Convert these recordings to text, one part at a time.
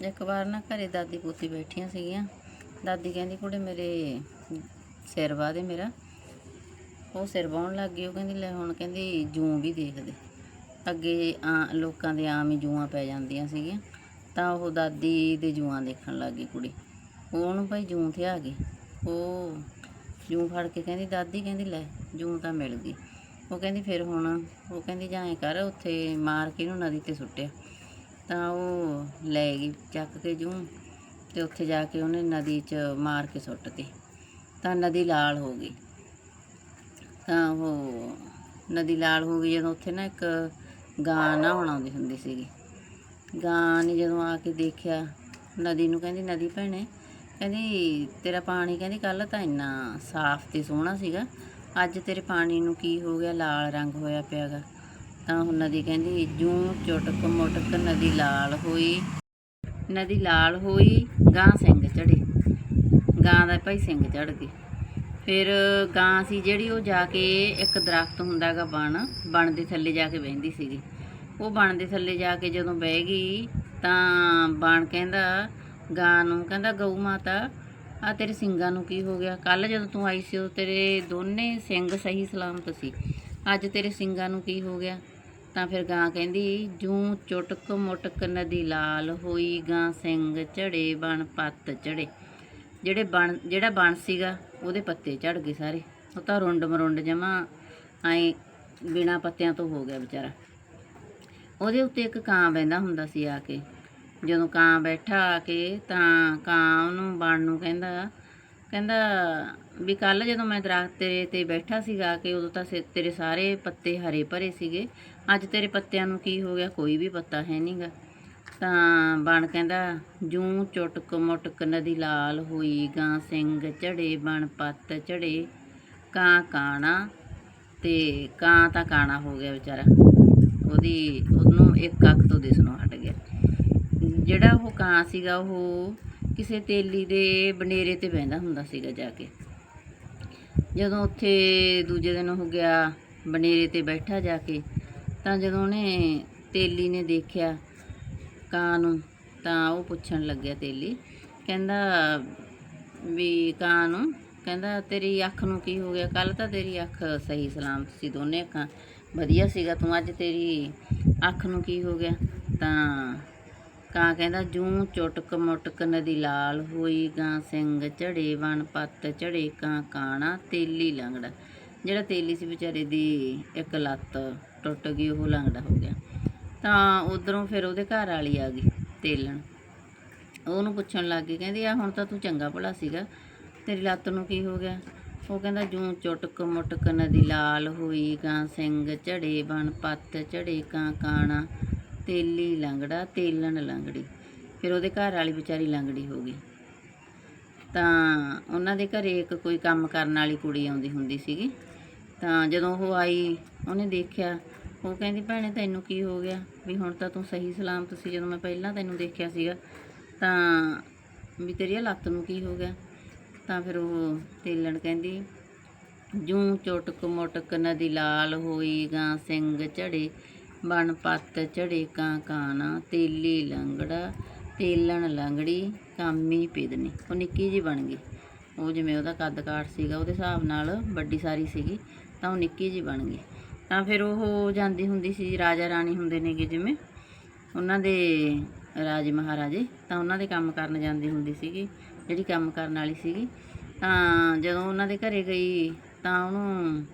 ਇੱਕ ਵਾਰ ਨਾ ਘਰੇ ਦਾਦੀ ਪੋਤੀ ਬੈਠੀਆਂ ਸੀਗੀਆਂ। ਦਾਦੀ ਕਹਿੰਦੀ, ਕੁੜੇ, ਮੇਰੇ ਸਿਰ ਵਾਹ ਦੇ ਮੇਰਾ। ਉਹ ਸਿਰ ਵਾਹੁਣ ਲੱਗ ਗਈ, ਉਹ ਕਹਿੰਦੀ, ਲੈ ਹੁਣ ਕਹਿੰਦੀ ਜੂੰ ਵੀ ਦੇਖਦੇ ਅੱਗੇ ਆ ਲੋਕਾਂ ਦੇ ਆਮ ਹੀ ਜੂਆਂ ਪੈ ਜਾਂਦੀਆਂ ਸੀਗੀਆਂ। ਤਾਂ ਉਹ ਦਾਦੀ ਦੇ ਜੂਆਂ ਦੇਖਣ ਲੱਗ ਗਈ ਕੁੜੀ। ਉਹਨੂੰ ਭਾਈ ਜੂੰ ਤੇ ਆ ਗਈ। ਉਹ ਜੂੰ ਫੜ ਕੇ ਕਹਿੰਦੀ, ਦਾਦੀ ਕਹਿੰਦੀ, ਲੈ, ਜੂੰ ਤਾਂ ਮਿਲ ਗਈ। ਉਹ ਕਹਿੰਦੀ, ਫਿਰ ਹੁਣ, ਉਹ ਕਹਿੰਦੀ, ਜਾਂ ਐਂ ਕਰ, ਉੱਥੇ ਮਾਰ ਕੇ ਇਹਨੂੰ ਨਦੀ ਤੇ ਸੁੱਟਿਆ। ਤਾਂ ਉਹ ਲੈ ਗਈ, ਚੱਕ ਕੇ ਜੂੰ ਤੇ ਉੱਥੇ ਜਾ ਕੇ ਉਹਨੇ ਨਦੀ 'ਚ ਮਾਰ ਕੇ ਸੁੱਟਤੀ ਤਾਂ ਨਦੀ ਲਾਲ ਹੋ ਗਈ। ਤਾਂ ਉਹ ਨਦੀ ਲਾਲ ਹੋ ਗਈ ਜਦੋਂ ਉੱਥੇ ਨਾ ਇੱਕ ਗਾਂ ਨਾ ਨਹਾਉਣ ਆਉਂਦੀ ਹੁੰਦੀ ਸੀਗੀ। ਗਾਂ ਨੇ ਜਦੋਂ ਆ ਕੇ ਦੇਖਿਆ, ਨਦੀ ਨੂੰ ਕਹਿੰਦੀ, ਨਦੀ ਭੈਣੇ, ਕਹਿੰਦੀ ਤੇਰਾ ਪਾਣੀ ਕਹਿੰਦੀ ਕੱਲ ਤਾਂ ਇੰਨਾ ਸਾਫ਼ ਤੇ ਸੋਹਣਾ ਸੀਗਾ। ਅੱਜ ਤੇਰੇ ਪਾਣੀ ਨੂੰ ਕੀ ਹੋ ਗਿਆ? ਲਾਲ ਰੰਗ ਹੋਇਆ ਪਿਆਗਾ ਤਾਂ ਹੁਣ ਨਦੀ ਕਹਿੰਦੀ, ਜੂੰ ਚੁਟਕ ਮੁਟਕ ਨਦੀ ਲਾਲ ਹੋਈ। ਨਦੀ ਲਾਲ ਹੋਈ, ਗਾਂ ਸਿੰਘ ਚੜੇ ਗਾਂ ਦਾ ਭਾਈ ਸਿੰਘ ਚੜ ਗਈ। ਫਿਰ ਗਾਂ ਸੀ ਜਿਹੜੀ ਉਹ ਜਾ ਕੇ ਇੱਕ ਦਰਖਤ ਹੁੰਦਾਗਾ ਬਣ ਬਣ ਦੇ ਥੱਲੇ ਜਾ ਕੇ ਬਹਿੰਦੀ ਸੀਗੀ। ਉਹ ਬਣ ਦੇ ਥੱਲੇ ਜਾ ਕੇ ਜਦੋਂ ਬਹਿ ਗਈ, ਤਾਂ ਬਣ ਕਹਿੰਦਾ, ਗਾਂ ਨੂੰ ਕਹਿੰਦਾ, ਗਊ ਮਾਤਾ ਆ ਤੇਰੇ ਸਿੰਘਾਂ ਨੂੰ ਕੀ ਹੋ ਗਿਆ? ਕੱਲ ਜਦੋਂ ਤੂੰ ਆਈ ਸੀ ਉਹ ਤੇਰੇ ਦੋਨੇ ਸਿੰਘ ਸਹੀ ਸਲਾਮਤ ਸੀ। ਅੱਜ ਤੇਰੇ ਸਿੰਘਾਂ ਨੂੰ ਕੀ ਹੋ ਗਿਆ? ਤਾਂ ਫਿਰ ਗਾਂ ਕਹਿੰਦੀ, ਜੂੰ ਚੁਟਕ ਮੁਟਕ ਨਦੀ ਲਾਲ ਹੋਈ, ਗਾਂ ਸਿੰਘ ਝੜੇ ਬਣ ਪੱਤ ਚੜੇ। ਜਿਹੜੇ ਬਣ, ਜਿਹੜਾ ਬਣ ਸੀਗਾ, ਉਹਦੇ ਪੱਤੇ ਝੜ ਗਏ ਸਾਰੇ। ਉਹ ਤਾਂ ਰੁੰਡ ਮਰੁੰਡ ਜਮਾ ਐ ਬਿਨਾ ਪੱਤਿਆਂ ਤੋਂ ਹੋ ਗਿਆ ਵਿਚਾਰਾ। ਉਹਦੇ ਉੱਤੇ ਇੱਕ ਕਾਂ ਬੈੰਦਾ ਹੁੰਦਾ ਸੀ ਆ ਕੇ। ਜਦੋਂ ਕਾਂ ਬੈਠਾ ਆ ਕੇ ਤਾਂ ਕਾਂ ਉਹਨੂੰ ਬਣ ਨੂੰ ਕਹਿੰਦਾ ਕਹਿੰਦਾ ਵੀ ਕੱਲ ਜਦੋਂ ਮੈਂ ਦਰਖਤ ਤੇਰੇ ਤੇ ਬੈਠਾ ਸੀਗਾ ਕਿ ਉਦੋਂ ਤਾਂ ਸੇ- ਤੇਰੇ ਸਾਰੇ ਪੱਤੇ ਹਰੇ ਭਰੇ ਸੀਗੇ। ਅੱਜ ਤੇਰੇ ਪੱਤਿਆਂ ਨੂੰ ਕੀ ਹੋ ਗਿਆ? ਕੋਈ ਵੀ ਪੱਤਾ ਹੈ ਨਹੀਂਗਾ ਤਾਂ ਬਣ ਕਹਿੰਦਾ, ਜੂੰ ਚੁਟਕ ਮੁਟਕ ਨਦੀ ਲਾਲ ਹੋਈ, ਗਾਂ ਸਿੰਘ ਚੜੇ ਬਣ ਪੱਤ ਚੜੇ ਕਾਂ ਕਾਣਾ ਤੇ ਕਾਂ ਤਾਂ ਕਾਣਾ ਹੋ ਗਿਆ ਵਿਚਾਰਾ। ਉਹਦੀ ਉਹਨੂੰ ਇੱਕ ਅੱਖ ਤੋਂ ਦਿਸਣੋਂ ਹਟ ਗਿਆ। ਜਿਹੜਾ ਉਹ ਕਾਂ ਸੀਗਾ, ਉਹ ਕਿਸੇ ਤੇਲੀ ਦੇ ਬਨੇਰੇ ਤੇ ਬਹਿੰਦਾ ਹੁੰਦਾ ਸੀਗਾ ਜਾ ਕੇ। ਜਦੋਂ ਉੱਥੇ ਦੂਜੇ ਦਿਨ ਹੋ ਗਿਆ ਬਨੇਰੇ ਤੇ ਬੈਠਾ ਜਾ ਕੇ, ਤਾਂ ਜਦੋਂ ਉਹਨੇ ਤੇਲੀ ਨੇ ਦੇਖਿਆ ਕਾਂ ਨੂੰ, ਤਾਂ ਉਹ ਪੁੱਛਣ ਲੱਗਿਆ ਤੇਲੀ, ਕਹਿੰਦਾ ਵੀ ਕਾਂ ਨੂੰ, ਕਹਿੰਦਾ ਤੇਰੀ ਅੱਖ ਨੂੰ ਕੀ ਹੋ ਗਿਆ? ਕੱਲ ਤਾਂ ਤੇਰੀ ਅੱਖ ਸਹੀ ਸਲਾਮਤ ਸੀ, ਦੋਨੇ ਅੱਖਾਂ ਵਧੀਆ ਸੀਗਾ, ਤੂੰ ਅੱਜ ਤੇਰੀ ਅੱਖ ਨੂੰ ਕੀ ਹੋ ਗਿਆ? ਤਾਂ ਕਾਂ ਕਹਿੰਦਾ, ਜੂੰ ਚੁਟਕ ਮੁਟਕ ਨਦੀ ਲਾਲ ਹੋਈ ਗਾਂ, ਸਿੰਘ ਝੜੇ ਵਣ ਪੱਤ ਝੜੇ ਕਾਂ ਕਾਣਾ, ਤੇਲੀ ਲੰਗੜਾ। ਜਿਹੜਾ ਤੇਲੀ ਸੀ ਵਿਚਾਰੇ ਦੀ ਇੱਕ ਲੱਤ ਟੁੱਟ ਗਈ, ਉਹ ਲੰਗੜਾ ਹੋ ਗਿਆ। ਤਾਂ ਉਧਰੋਂ ਫਿਰ ਉਹਦੇ ਘਰ ਵਾਲੀ ਆ ਗਈ, ਤੇਲਣ। ਉਹਨੂੰ ਪੁੱਛਣ ਲੱਗ ਗਈ, ਕਹਿੰਦੀ ਆ ਹੁਣ ਤਾਂ ਤੂੰ ਚੰਗਾ ਭਲਾ ਸੀਗਾ, ਤੇਰੀ ਲੱਤ ਨੂੰ ਕੀ ਹੋ ਗਿਆ? ਉਹ ਕਹਿੰਦਾ, ਜੂੰ ਚੁਟਕ ਮੁਟਕ ਨਦੀ ਲਾਲ ਹੋਈ ਗਾਂ, ਸਿੰਘ ਝੜੇ ਬਣ ਪੱਤ ਝੜੇ ਕਾਂ ਕਾਣਾ ਤੇਲੀ ਲੰਗੜਾ, ਤੇਲਣ ਲੰਗੜੀ। ਫਿਰ ਉਹਦੇ ਘਰ ਵਾਲੀ ਵਿਚਾਰੀ ਲੰਗੜੀ ਹੋ ਗਈ। ਤਾਂ ਉਹਨਾਂ ਦੇ ਘਰੇ ਇੱਕ ਕੋਈ ਕੰਮ ਕਰਨ ਵਾਲੀ ਕੁੜੀ ਆਉਂਦੀ ਹੁੰਦੀ ਸੀਗੀ। ਤਾਂ ਜਦੋਂ ਉਹ ਆਈ, ਉਹਨੇ ਦੇਖਿਆ, ਉਹ ਕਹਿੰਦੀ, ਭੈਣੇ, ਤੈਨੂੰ ਕੀ ਹੋ ਗਿਆ? ਵੀ ਹੁਣ ਤਾਂ ਤੂੰ ਸਹੀ ਸਲਾਮਤ ਸੀ। ਜਦੋਂ ਮੈਂ ਪਹਿਲਾਂ ਤੈਨੂੰ ਦੇਖਿਆ ਸੀਗਾ, ਤਾਂ ਵੀ ਤੇਰੀ ਆਹ ਲੱਤ ਨੂੰ ਕੀ ਹੋ ਗਿਆ? ਤਾਂ ਫਿਰ ਉਹ ਤੇਲਣ ਕਹਿੰਦੀ, ਜੂੰ ਚੁਟਕ ਮੁਟਕ ਨਦੀ ਲਾਲ ਹੋਈ, ਗਾਂ ਸਿੰਘ ਝੜੇ ਬਣ ਪੱਤ ਝੜੇ ਕਾਂ ਕਾਣਾ, ਤੇਲੀ ਲੰਗੜਾ, ਤੇਲਣ ਲੰਗੜੀ, ਕਾਮੀ ਪਿਦਨੀ। ਉਹ ਨਿੱਕੀ ਜੀ ਬਣ ਗਈ। ਉਹ ਜਿਵੇਂ ਉਹਦਾ ਕੱਦ ਕਾਠ ਸੀਗਾ, ਉਹਦੇ ਹਿਸਾਬ ਨਾਲ ਵੱਡੀ ਸਾਰੀ ਸੀਗੀ, ਤਾਂ ਉਹ ਨਿੱਕੀ ਜੀ ਬਣ ਗਈ। ਤਾਂ ਫਿਰ ਉਹ ਜਾਂਦੀ ਹੁੰਦੀ ਸੀ, ਰਾਜਾ ਰਾਣੀ ਹੁੰਦੇ ਨੇਗੇ ਜਿਵੇਂ, ਉਹਨਾਂ ਦੇ ਰਾਜੇ ਮਹਾਰਾਜੇ, ਤਾਂ ਉਹਨਾਂ ਦੇ ਕੰਮ ਕਰਨ ਜਾਂਦੀ ਹੁੰਦੀ ਸੀਗੀ, ਜਿਹੜੀ ਕੰਮ ਕਰਨ ਵਾਲੀ ਸੀਗੀ। ਤਾਂ ਜਦੋਂ ਉਹਨਾਂ ਦੇ ਘਰੇ ਗਈ, ਤਾਂ ਉਹਨੂੰ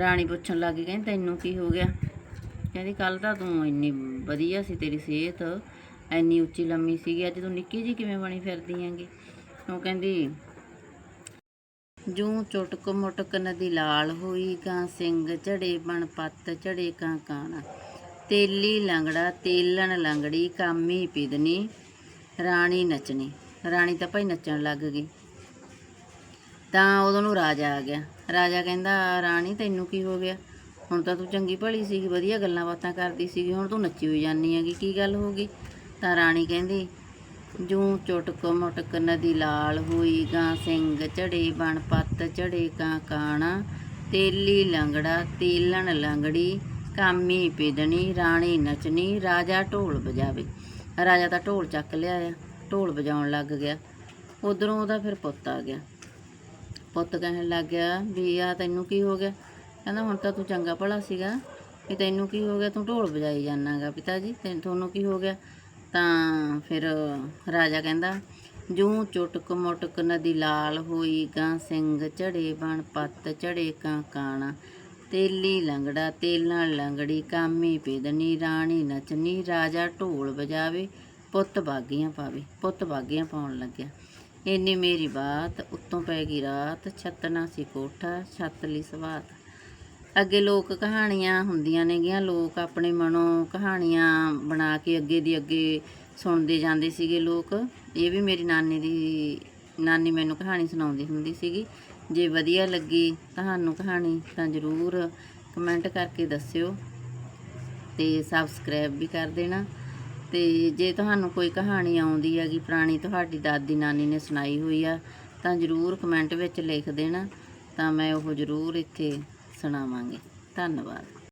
ਰਾਣੀ ਪੁੱਛਣ ਲੱਗੀ ਕਹਿੰਦੀ ਤੈਨੂੰ ਕੀ ਹੋ ਗਿਆ? ਕਹਿੰਦੀ ਕੱਲ ਤਾਂ ਤੂੰ ਇੰਨੀ ਵਧੀਆ ਸੀ ਤੇਰੀ ਸਿਹਤ, ਇੰਨੀ ਉੱਚੀ ਲੰਮੀ ਸੀਗੀ, ਅੱਜ ਤੂੰ ਨਿੱਕੀ ਜੀ ਕਿਵੇਂ ਬਣੀ ਫਿਰਦੀ ਹੈਗੀ? ਉਹ ਕਹਿੰਦੀ, ਜੂੰ ਚੁਟਕ ਮੁਟਕ ਨਦੀ ਲਾਲ ਹੋਈ, ਗਾਂ ਸਿੰਘ ਝੜੇ ਬਣ ਪੱਤ ਝੜੇ ਕਾਂ ਕਾਣਾ। ਤੇਲੀ ਲੰਗੜਾ ਤੇਲਣ ਲੰਗੜੀ, ਕਾਮੀ ਪਿਦਨੀ, ਰਾਣੀ ਨਚਣੀ। ਰਾਣੀ ਤਾਂ ਭਾਈ ਨੱਚਣ ਲੱਗ ਗਈ। ਤਾਂ ਉਦੋਂ ਨੂੰ ਰਾਜਾ ਆ ਗਿਆ। ਰਾਜਾ ਕਹਿੰਦਾ, ਰਾਣੀ, ਤੈਨੂੰ ਕੀ ਹੋ ਗਿਆ? ਹੁਣ ਤਾਂ ਤੂੰ ਚੰਗੀ ਭਲੀ ਸੀਗੀ, ਵਧੀਆ ਗੱਲਾਂ ਬਾਤਾਂ ਕਰਦੀ ਸੀਗੀ, ਹੁਣ ਤੂੰ ਨੱਚੀ ਹੋਈ ਜਾਂਦੀ ਹੈਗੀ, ਕੀ ਗੱਲ ਹੋ ਗਈ? ਤਾਂ ਰਾਣੀ ਕਹਿੰਦੀ, ਜੂੰ ਚੁਟਕ ਮੁਟਕ ਨਦੀ ਲਾਲ ਹੋਈ, ਗਾਂ ਸਿੰਘ ਝੜੇ ਬਣ ਪੱਤ ਝੜੇ ਕਾਂ ਕਾਣਾ, ਤੇਲੀ ਲੰਗੜਾ ਤੇਲਣ ਲੰਗੜੀ, ਕਾਮੀ ਪਿਦਣੀ ਰਾਣੀ ਨਚਣੀ, ਰਾਜਾ ਢੋਲ ਵਜਾਵੇ। ਰਾਜਾ ਤਾਂ ਢੋਲ ਚੱਕ ਲਿਆ ਆ, ਢੋਲ ਵਜਾਉਣ ਲੱਗ ਗਿਆ। ਉਧਰੋਂ ਉਹਦਾ ਫਿਰ ਪੁੱਤ ਆ ਗਿਆ। ਪੁੱਤ ਕਹਿਣ ਲੱਗ ਗਿਆ, ਵੀ ਆ ਤੈਨੂੰ ਕੀ ਹੋ ਗਿਆ? ਕਹਿੰਦਾ ਹੁਣ ਤਾਂ ਤੂੰ ਚੰਗਾ ਭਲਾ ਸੀਗਾ। ਵੀ ਤੈਨੂੰ ਕੀ ਹੋ ਗਿਆ? ਤੂੰ ਢੋਲ ਵਜਾਈ ਜਾਣਾਗਾ ਪਿਤਾ ਜੀ ਤੈਨੂੰ ਤੁਹਾਨੂੰ ਕੀ ਹੋ ਗਿਆ? ਤਾਂ ਫਿਰ ਰਾਜਾ ਕਹਿੰਦਾ, ਜੂੰ ਚੁਟਕ ਮੁਟਕ ਨਦੀ ਲਾਲ ਹੋਈ ਗਾਂ, ਸਿੰਘ ਝੜੇ ਬਣ ਪੱਤ ਝੜੇ ਕਾਂ ਕਾਣਾ। ਤੇਲੀ ਲੰਗੜਾ, ਤੇਲਾਂ ਲੰਗੜੀ, ਕਾਮੀ ਪੇਦਨੀ ਰਾਣੀ ਨਚਨੀ, ਰਾਜਾ ਢੋਲ ਵਜਾਵੇ, ਪੁੱਤ ਬਾਗੀਆਂ ਪਾਵੇ, ਪੁੱਤ ਬਾਗੀਆਂ ਪਾਉਣ ਲੱਗਿਆ। ਇੰਨੀ ਮੇਰੀ ਬਾਤ, ਉੱਤੋਂ ਪੈ ਗਈ ਰਾਤ ਛੱਤਣਾ ਸੀ ਕੋਠਾ, ਛੱਤ ਲਈ ਸਵਾਤ। ਅੱਗੇ ਲੋਕ ਕਹਾਣੀਆਂ ਹੁੰਦੀਆਂ ਨੇਗੀਆਂ, ਲੋਕ ਆਪਣੇ ਮਨੋਂ ਕਹਾਣੀਆਂ ਬਣਾ ਕੇ ਅੱਗੇ ਦੀ ਅੱਗੇ ਸੁਣਦੇ ਜਾਂਦੇ ਸੀਗੇ ਲੋਕ। ਇਹ ਵੀ ਮੇਰੀ ਨਾਨੀ ਦੀ, ਨਾਨੀ ਮੈਨੂੰ ਕਹਾਣੀ ਸੁਣਾਉਂਦੀ ਹੁੰਦੀ ਸੀਗੀ। ਜੇ ਵਧੀਆ ਲੱਗੀ ਤੁਹਾਨੂੰ ਕਹਾਣੀ ਤਾਂ ਜ਼ਰੂਰ ਕਮੈਂਟ ਕਰਕੇ ਦੱਸਿਓ ਤੇ ਸਬਸਕ੍ਰਾਈਬ ਵੀ ਕਰ ਦੇਣਾ। ਤੇ ਜੇ ਤੁਹਾਨੂੰ ਕੋਈ ਕਹਾਣੀ ਆਉਂਦੀ ਹੈਗੀ ਪੁਰਾਣੀ, ਤੁਹਾਡੀ ਦਾਦੀ ਨਾਨੀ ਨੇ ਸੁਣਾਈ ਹੋਈ ਆ ਤਾਂ ਜ਼ਰੂਰ ਕਮੈਂਟ ਵਿੱਚ ਲਿਖ ਦੇਣਾ ਤਾਂ ਮੈਂ ਉਹ ਜ਼ਰੂਰ ਇੱਥੇ ਸੁਣਾਵਾਂਗੇ। ਧੰਨਵਾਦ।